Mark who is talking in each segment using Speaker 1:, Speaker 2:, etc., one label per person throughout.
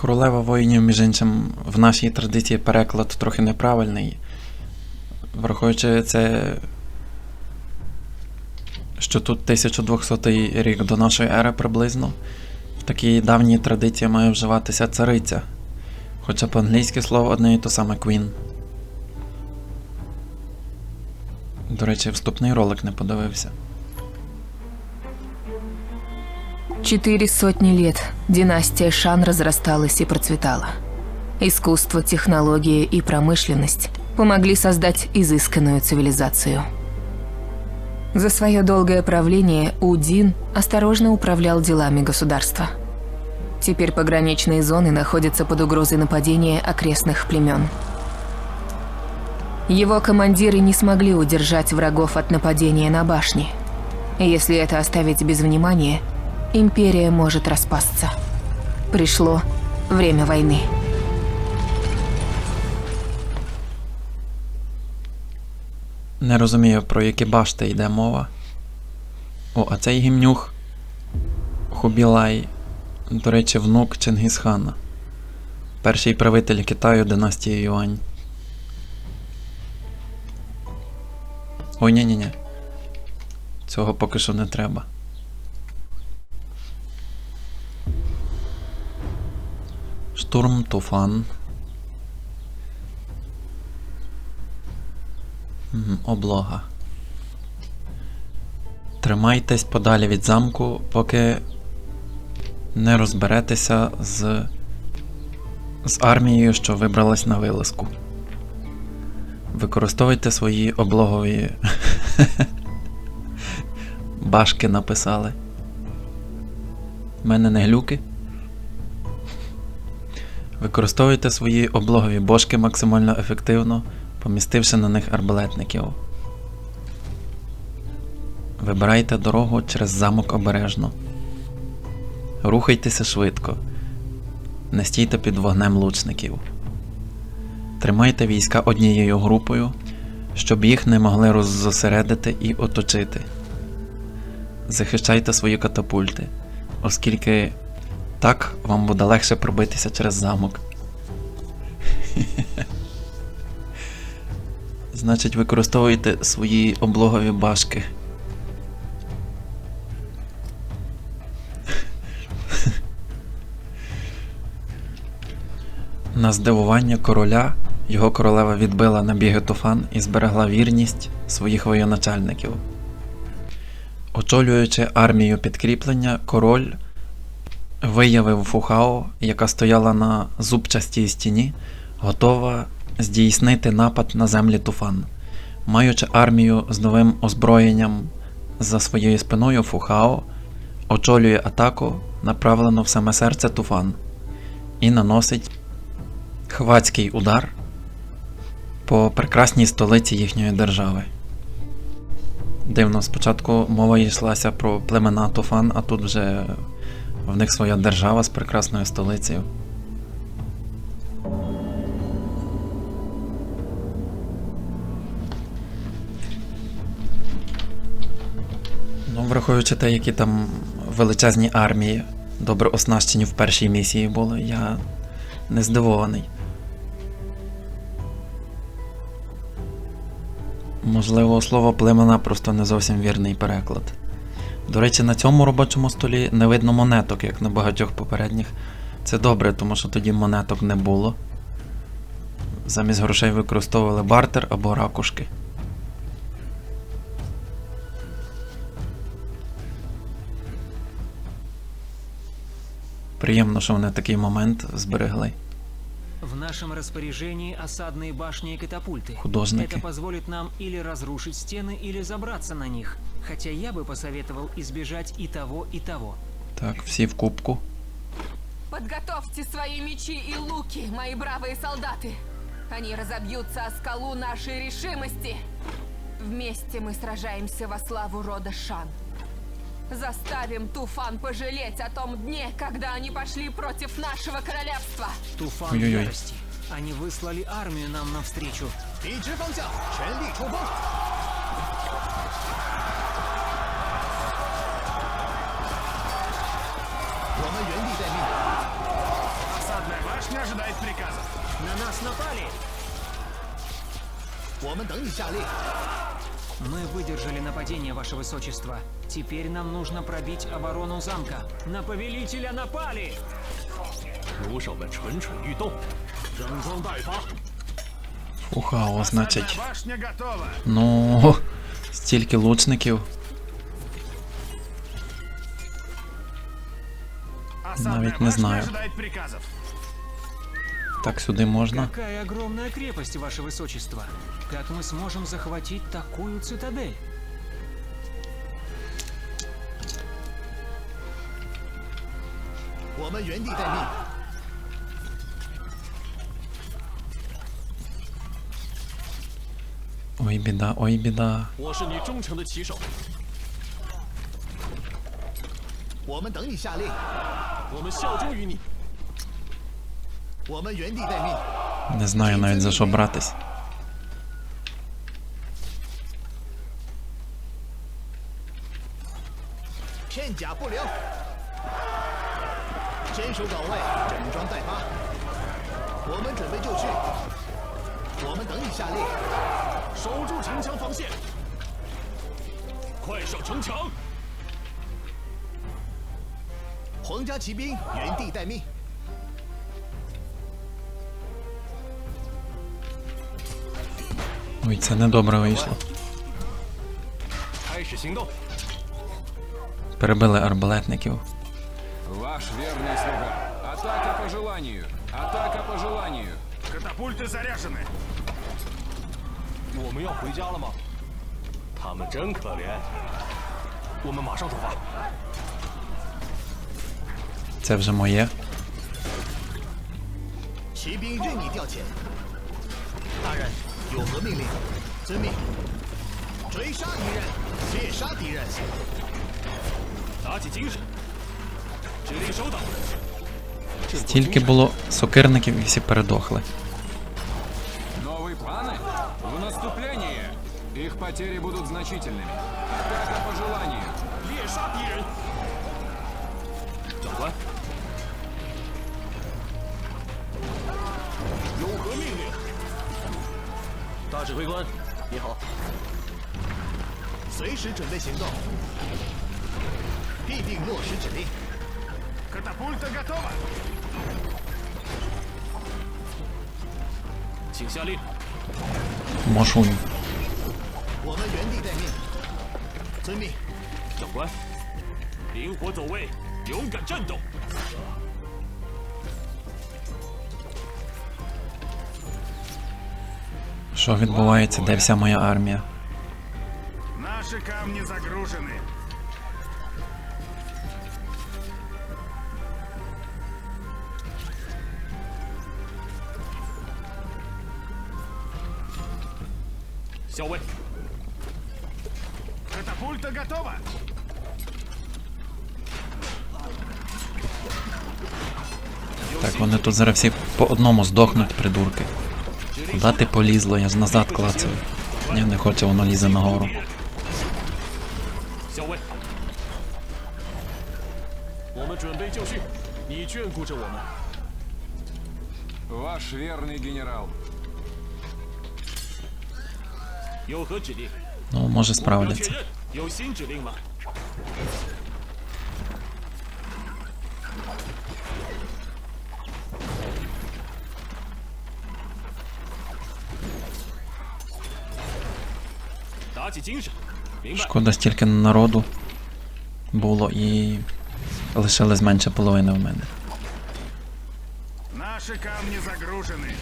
Speaker 1: Королева воїнів, між іншим, в нашій традиції переклад трохи неправильний. Враховуючи це, що тут 1200 рік до нашої ери приблизно, в такій давній традиції має вживатися цариця. Хоча по-англійськи слово одне і то саме Queen. До речі, вступний ролик не подивився.
Speaker 2: Четыре сотни лет династия Шан разрасталась и процветала. Искусство, технология и промышленность помогли создать изысканную цивилизацию. За свое долгое правление Удин осторожно управлял делами государства. Теперь пограничные зоны находятся под угрозой нападения окрестных племен. Его командиры не смогли удержать врагов от нападения на башни. Если это оставить без внимания, империя может распасться. Пришло время войны.
Speaker 1: Не розумію, про які башти йде мова. О, а цей гімнюх Хубілай, до речі, внук Чингісхана. Перший правитель Китаю династії Юань. Ой, ні ні ні Цього поки що не треба. Штурм Туфан. Облога. Тримайтесь подалі від замку, поки не розберетеся з, з армією, що вибралась на вилазку. Використовуйте свої облогові. Башки написали. У мене не глюки. Використовуйте свої облогові бошки максимально ефективно, помістивши на них арбалетників. Вибирайте дорогу через замок обережно. Рухайтеся швидко. Не стійте під вогнем лучників. Тримайте війська однією групою, щоб їх не могли роззосередити і оточити. Захищайте свої катапульти, оскільки так вам буде легше пробитися через замок. Значить, використовуйте свої облогові башки. На здивування короля його королева відбила набіги туфан і зберегла вірність своїх воєначальників. Очолюючи армію підкріплення, король виявив Фухао, яка стояла на зубчастій стіні, готова здійснити напад на землі Туфан. Маючи армію з новим озброєнням за своєю спиною, Фухао очолює атаку, направлену в саме серце Туфан, і наносить хвацький удар по прекрасній столиці їхньої держави. Дивно, спочатку мова йшлася про племена Туфан, а тут вже в них своя держава з прекрасною столицею. Ну, враховуючи те, які там величезні армії добре оснащені в першій місії були, я не здивований. Можливо, слово племена просто не зовсім вірний переклад. До речі, на цьому робочому столі не видно монеток, як на багатьох попередніх. Це добре, тому що тоді монеток не було. Замість грошей використовували бартер або ракушки. Приємно, що вони такий момент зберегли.
Speaker 3: В нашем распоряжении осадные башни и катапульты.
Speaker 1: Художники.
Speaker 3: Это позволит нам или разрушить стены, или забраться на них. Хотя я бы посоветовал избежать и того, и того.
Speaker 1: Так, всі в кубку.
Speaker 4: Подготовьте свои мечи и луки, мои бравые солдаты. Они разобьются о скалу нашей решимости. Вместе мы сражаемся во славу рода Шан. Заставим Туфан пожалеть о том дне, когда они пошли против нашего королевства.
Speaker 3: Туфан
Speaker 1: Ой-ой-ой.
Speaker 3: ярости. Они выслали армию нам навстречу.
Speaker 5: 抵制方向，全力冲锋！我们原地待命。
Speaker 6: Осадная
Speaker 5: башня ожидает приказов.
Speaker 3: На нас напали!
Speaker 5: 我们等你下令。
Speaker 3: мы выдержали нападение, Ваше Высочество. Теперь нам нужно пробить оборону замка. На повелителя напали!
Speaker 5: Ухало, значит,
Speaker 1: Ну, стільки лучников. Наверное, не знаю так сюди можно?
Speaker 3: Какая огромная крепость, ваше высочество. Как мы сможем захватить такую цитадель?
Speaker 1: Ой, беда, ой,
Speaker 5: беда. Мы Я
Speaker 1: Не знаю навіть за що братись.
Speaker 5: 片甲不留。坚守岗位，
Speaker 1: Ой, це недобре вийшло. Перебили арбалетників.
Speaker 6: Ваш вірний слуга. Атака по желанию. Атака по желанию.
Speaker 5: Катапульти заряжены.
Speaker 1: Це вже моє.
Speaker 5: Чі 有何命令？遵命。追杀敌人，猎杀敌人。打起精神。指令收到。
Speaker 1: Стільки було сокирників і всі передохли.
Speaker 6: Новые планы? В наступление. Их потери будут значительными. Атака по желанию.
Speaker 5: 猎杀敌人。 大指挥官，你好。随时准备行动。必定落实指令。请下令。
Speaker 1: 魔术女，
Speaker 5: 我们原地待命。遵命，长官。灵活走位，勇敢战斗。
Speaker 1: Що відбувається? Де вся моя армія?
Speaker 5: Наши камни загружены. Сяовэй. Катапульта готова.
Speaker 1: Так, вони тут зараз всі по одному здохнуть, придурки. Да ти полізло, я назад клацаю. Я не хочу воно лізе нагору.
Speaker 6: Ваш верний генерал.
Speaker 1: Ну, може справляться. Шкода, стільки народу було і лишилось менше половини в мене.
Speaker 5: Наші камні загружені.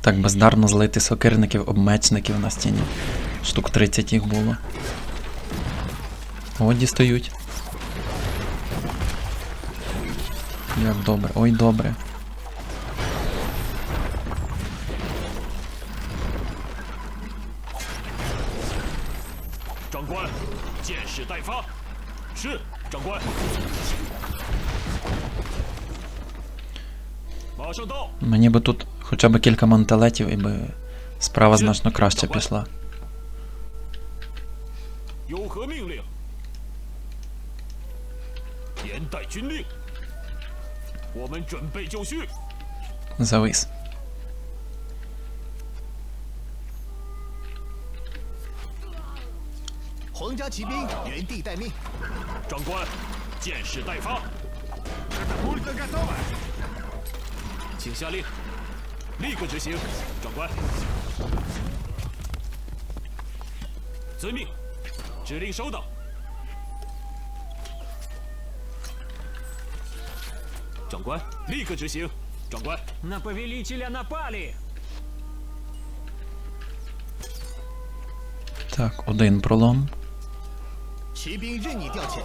Speaker 1: Так бездарно злити сокирників, обмечників на стіні. Штук 30 їх було. О, дістають. Як добре, ой добре.
Speaker 5: 长官，箭矢待发。是，长官。马上到。
Speaker 1: Мені би тут хоча б кілька мантелетів і би справа значно краще пішла.
Speaker 5: 有何命令？ 连带军令，我们准备就绪。
Speaker 1: Завис.
Speaker 5: 皇家骑兵原地待命。长官，箭矢待发。请下令，立刻执行。长官，遵命，指令收到。长官，立刻执行。长官，
Speaker 3: На повелителя напали!
Speaker 1: Так, один пролом.
Speaker 5: 骑兵任你调遣。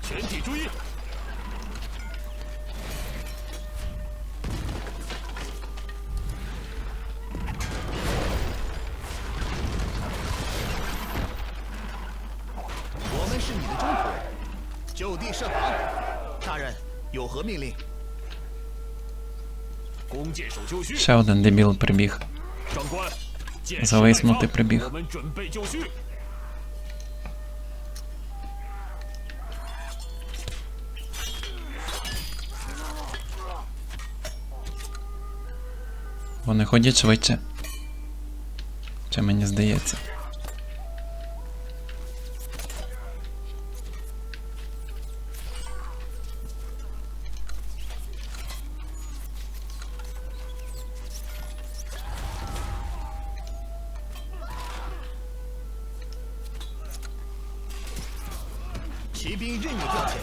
Speaker 5: 全体注意！我们是你的中途，就地设防。大人，有何命令？
Speaker 1: Ще один дебіл прибіг. Зависнути прибіг. Вони ходять швидше. Це мені здається.
Speaker 5: 兵任意调遣，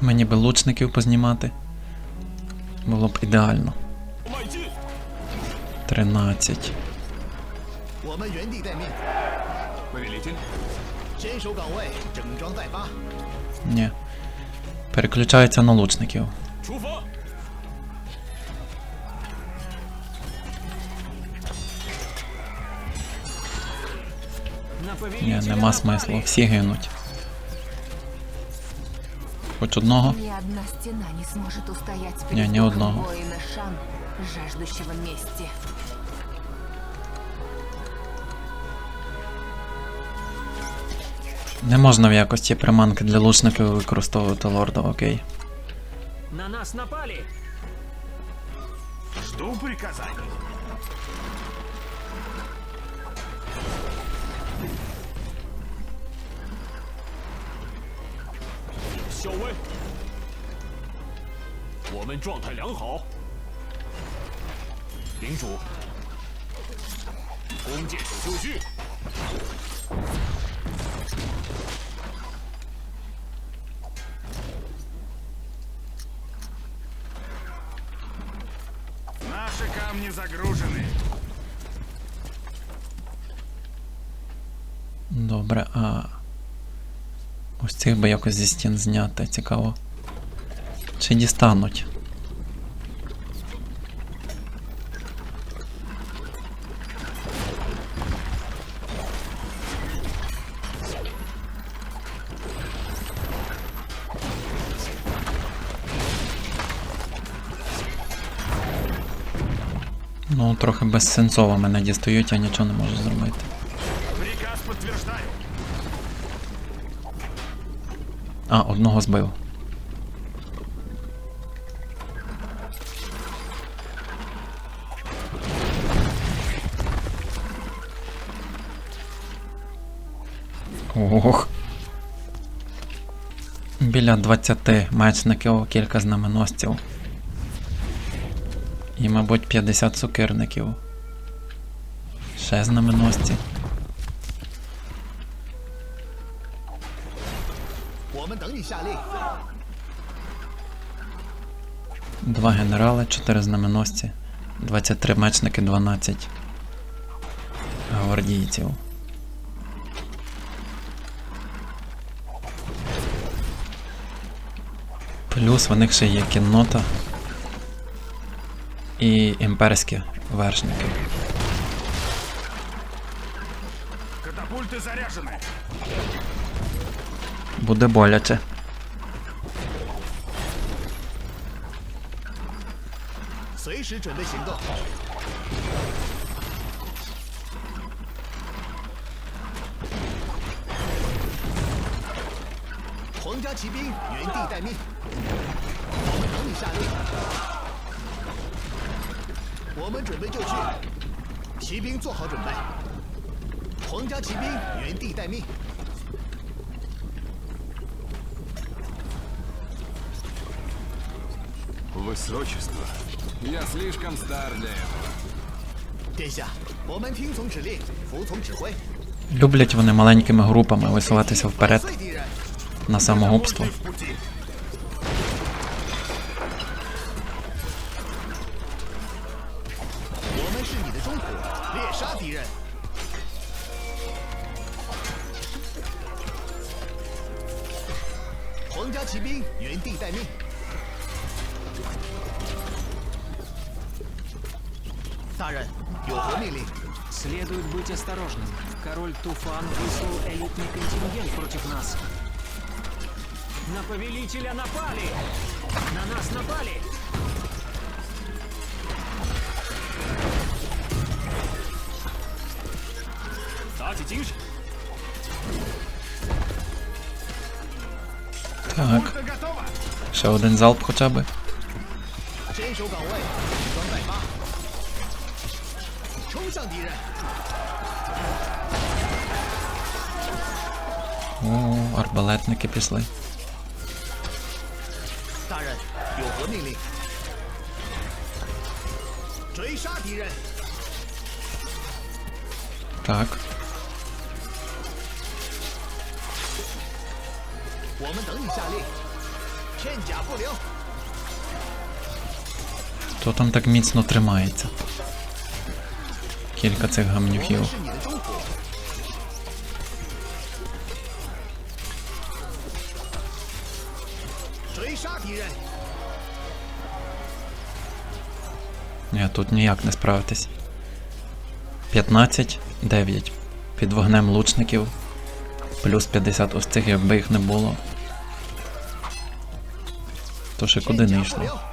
Speaker 1: Мені би лучників познімати. Було б ідеально.
Speaker 5: 迈进！
Speaker 1: 13.
Speaker 5: 我们原地
Speaker 1: Ні, нема смислу, всі гинуть. Хоч одного.
Speaker 4: Ни одна стена не сможет устоять
Speaker 1: Не,
Speaker 4: перед
Speaker 1: ни
Speaker 4: духом
Speaker 1: одного.
Speaker 4: воина Шан, жаждущего мести.
Speaker 1: Не можна в якості приманки для лучників використовувати лорда, окей.
Speaker 3: На нас напали!
Speaker 5: Жду приказаний. «校尉，我们状态良好。领主，弓箭手就绪。
Speaker 7: Наши камни загружены.
Speaker 1: Добре, а. Ось цих би якось зі стін зняти, цікаво. Чи дістануть? Ну, трохи безсенсово мене дістають, я нічого не можу зробити.
Speaker 7: Приказ подтверждаю.
Speaker 1: А, одного збив. Ох. Біля 20 мечників, кілька знаменосців. І, мабуть, 50 цукерників. Ще знаменосці. Два генерали, 4 знаменосці, 23 мечники, 12 гвардійців. Плюс в них ще є кіннота і імперські вершники.
Speaker 7: Катапульты заряжены.
Speaker 1: Буде боляче.
Speaker 5: 随
Speaker 6: Высочество. Я слишком стар для этого.
Speaker 5: 殿下，我们听从指令，服从指挥。
Speaker 1: Люблять вони маленькими групами висуватися вперед
Speaker 5: 碎敌人，
Speaker 1: на самогубство.
Speaker 5: 大人，有何命令？
Speaker 3: Следует быть осторожным. Король Туфан выслал элитный контингент против нас. На повелителя напали! На нас напали!
Speaker 1: Так. Ще один залп хоча би.
Speaker 5: 冲向敌人！
Speaker 1: О, арбалетники пішли.
Speaker 5: 大人，有何命令？追杀敌人！
Speaker 1: Так.
Speaker 5: 我们等你下令，片甲不留。
Speaker 1: Хто там так міцно тримається? кілька цих гамнюків. Ні, тут ніяк не справитись. 15, 9. Під вогнем лучників. Плюс 50 ось цих, якби їх не було. То ще куди не йшло.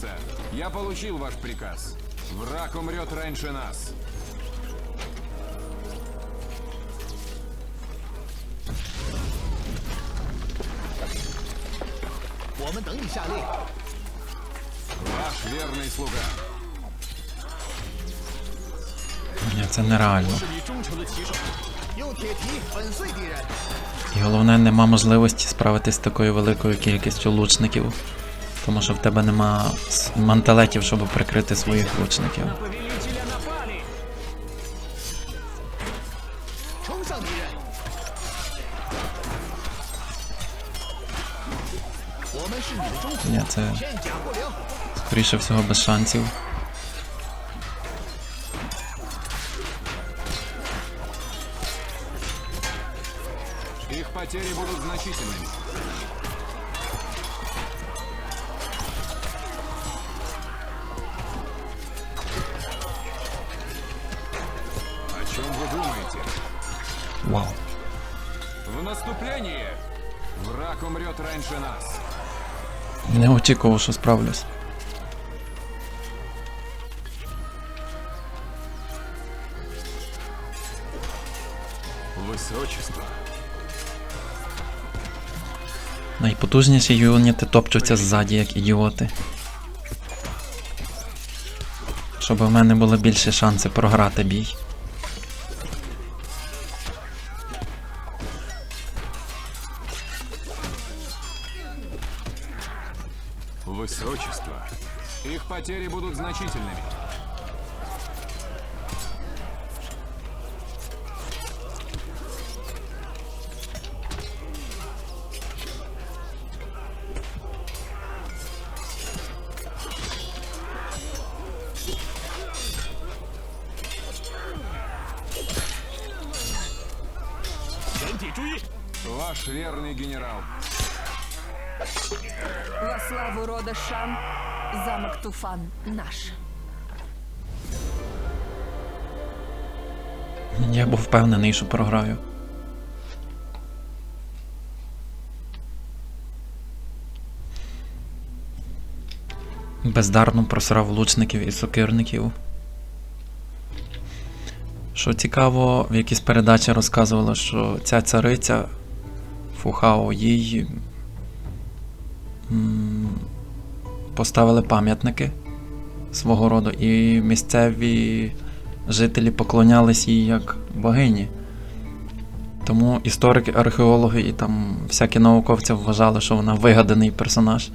Speaker 6: Троица, я получил ваш приказ. Враг умрет раньше нас. Ваш верный слуга.
Speaker 1: Ні, це нереально. І головне, нема можливості справитись з такою великою кількістю лучників. Тому що в тебе нема манталетів, щоб прикрити своїх
Speaker 5: ручників.
Speaker 1: Ні, це скоріше всього без шансів.
Speaker 6: Чем вы думаете?
Speaker 1: Вау.
Speaker 6: В наступлении! Враг умрет раньше нас.
Speaker 1: Не очікував, що справлюсь.
Speaker 6: Высочество.
Speaker 1: Найпотужніші юніти топчуться ззаді, як ідіоти. Щоб в мене було більше шанси програти бій.
Speaker 6: Высочество. Их потери будут значительными.
Speaker 4: Туфан наш.
Speaker 1: Я був впевнений, що програю. Бездарно просрав лучників і сокирників. Що цікаво, в якійсь передачі розказували, що ця цариця Фухао їй поставили пам'ятники свого роду, і місцеві жителі поклонялись їй як богині. Тому історики, археологи і там всякі науковці вважали, що вона вигаданий персонаж.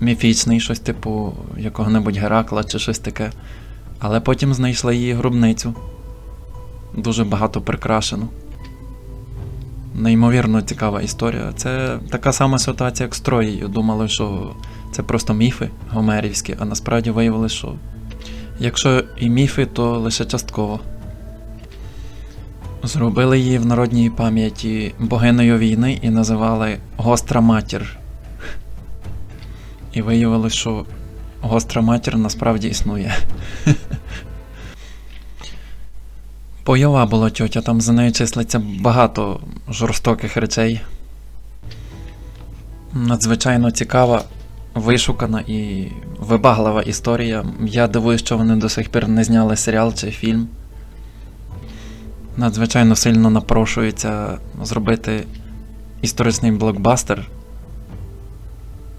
Speaker 1: Міфічний, щось типу якого-небудь Геракла чи щось таке. Але потім знайшли її гробницю. Дуже багато прикрашену. Неймовірно цікава історія. Це така сама ситуація, як з Троєю. Думали, що це просто міфи гомерівські, а насправді виявилося, що якщо і міфи, то лише частково. Зробили її в народній пам'яті богинею війни і називали Гостра матір. І виявилось, що гостра матір насправді існує. Бойова була тьотя, там за нею числиться багато жорстоких речей. Надзвичайно цікава, вишукана і вибаглива історія. Я дивуюсь, що вони до сих пір не зняли серіал чи фільм. Надзвичайно сильно напрошується зробити історичний блокбастер.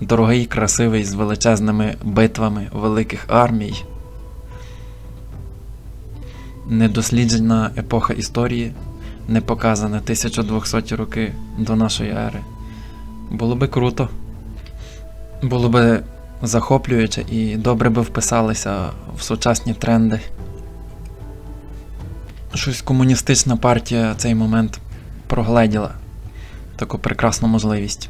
Speaker 1: Дорогий, красивий, з величезними битвами великих армій. Недосліджена епоха історії, не показана 1200 роки до нашої ери. Було би круто. Було би захоплююче і добре би вписалися в сучасні тренди. Щось комуністична партія цей момент прогледіла таку прекрасну можливість.